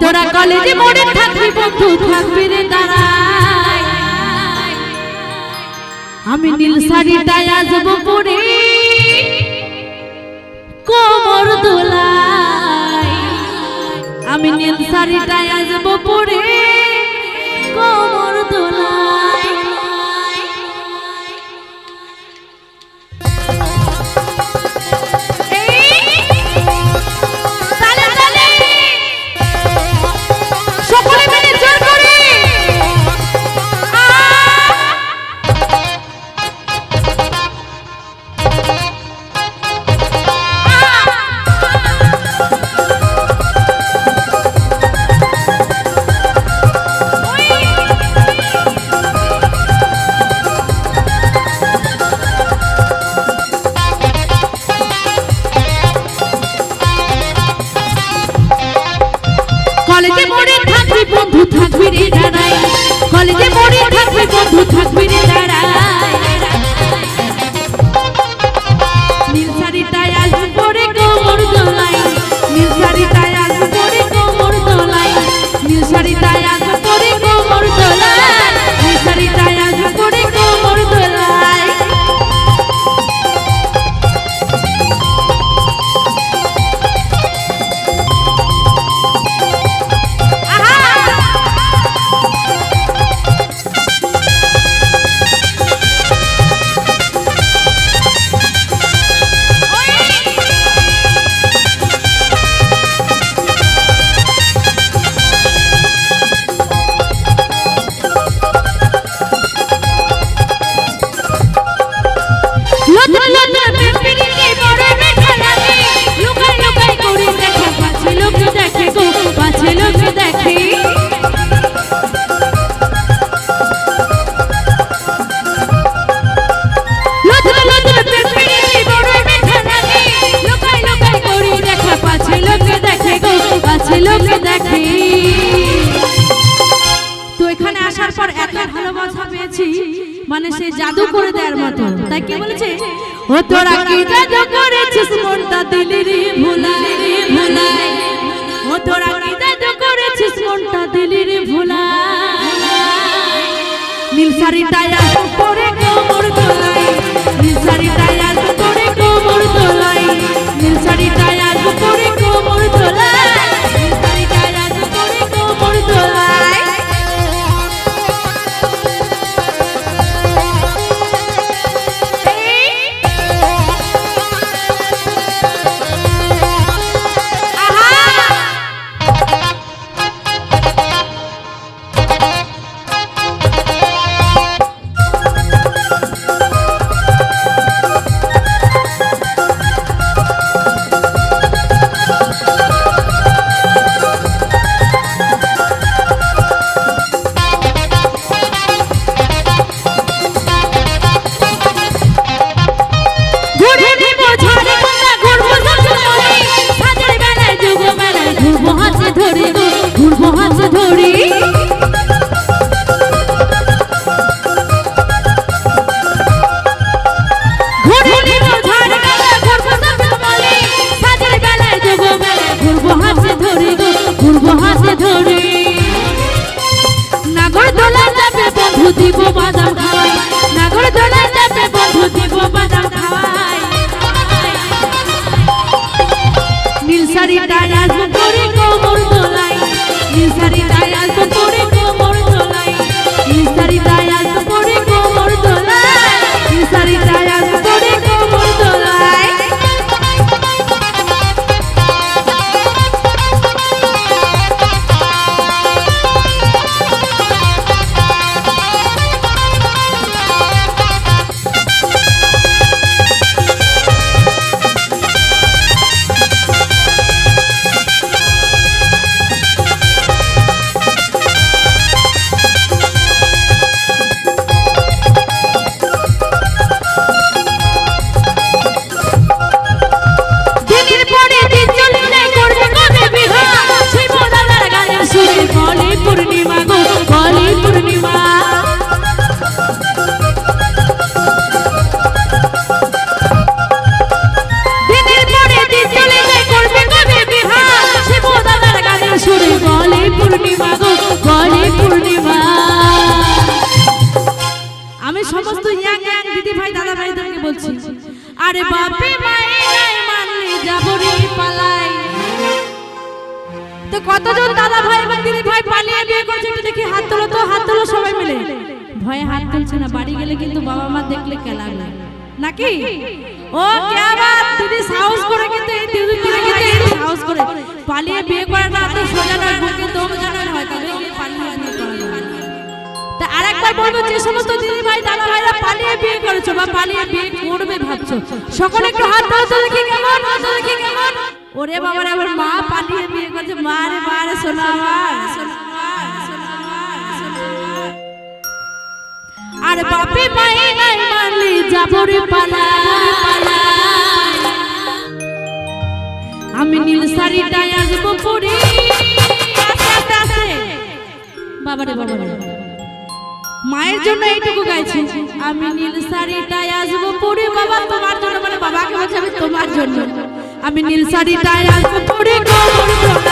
তোরা কলেজে মনে থাকবি বন্ধু থাকবি রে দাঁড়াই আমি নীল শাড়িটায় আসব পরে কোমর দোলাই আমি নীল শাড়িটায় আসব পরে কোমর দোলাই জাদু করে দেওয়ার মতো। তাই কি বলেছে? ও তোরা কি জাদু করেছিস? মনটা দিলি রে ভুলাই রে ভুলাই ও তোরা কি জাদু করেছিস? মনটা দিলি রে ভুলাই নীল শাড়িটায় নিসারি তারা বলছি। আরে বাপে মায়ে নাই মানলে যাব রে পালাই। তো কতজন দাদা ভাই এবং দিদি ভাই পালিয়ে বিয়ে করছে একটু দেখি, হাত তোলো তো, হাত তোলো সবাই মিলে। ভয়ে হাত তুলছে না, বাড়ি গেলে কিন্তু বাবা মা দেখলে কেলাবে নাকি? ও কে বাত? দিদি সাহস করে কিন্তু এই দিদি দিদি কিন্তু সাহস করে। পালিয়ে বিয়ে করাটা তো সোজা নয় বুকে দম জানা হয় তবে পালিয়ে বিয়ে করা যায়। তা আরেকবার বলব যে, সমস্ত দিদি ভাই দাদা ভাইরা পালিয়ে বিয়ে করেছ বা পালিয়ে বিয়ে করবে ভাবছ। সকলে একটু হাত দাও তো দেখি কেমন, হাত দাও দেখি কেমন। ওরে বাবা রে আমার মা পালিয়ে বিয়ে করছে। মা রে মা রে, সোনা। আর বাপে মাই নাই মানলি যাব পালা। আমি নীল শাড়িটায় আসব পরে। বাবারে বাবারে। মায়ের জন্য এইটুকু গাইছি। আমি নীল শাড়িটায় আসব পরে বাবা তোমার জন্য মানে বাবাকে বলছি আমি তোমার জন্য। আমি নীল শাড়িটায় আসব পরে শাড়িটায়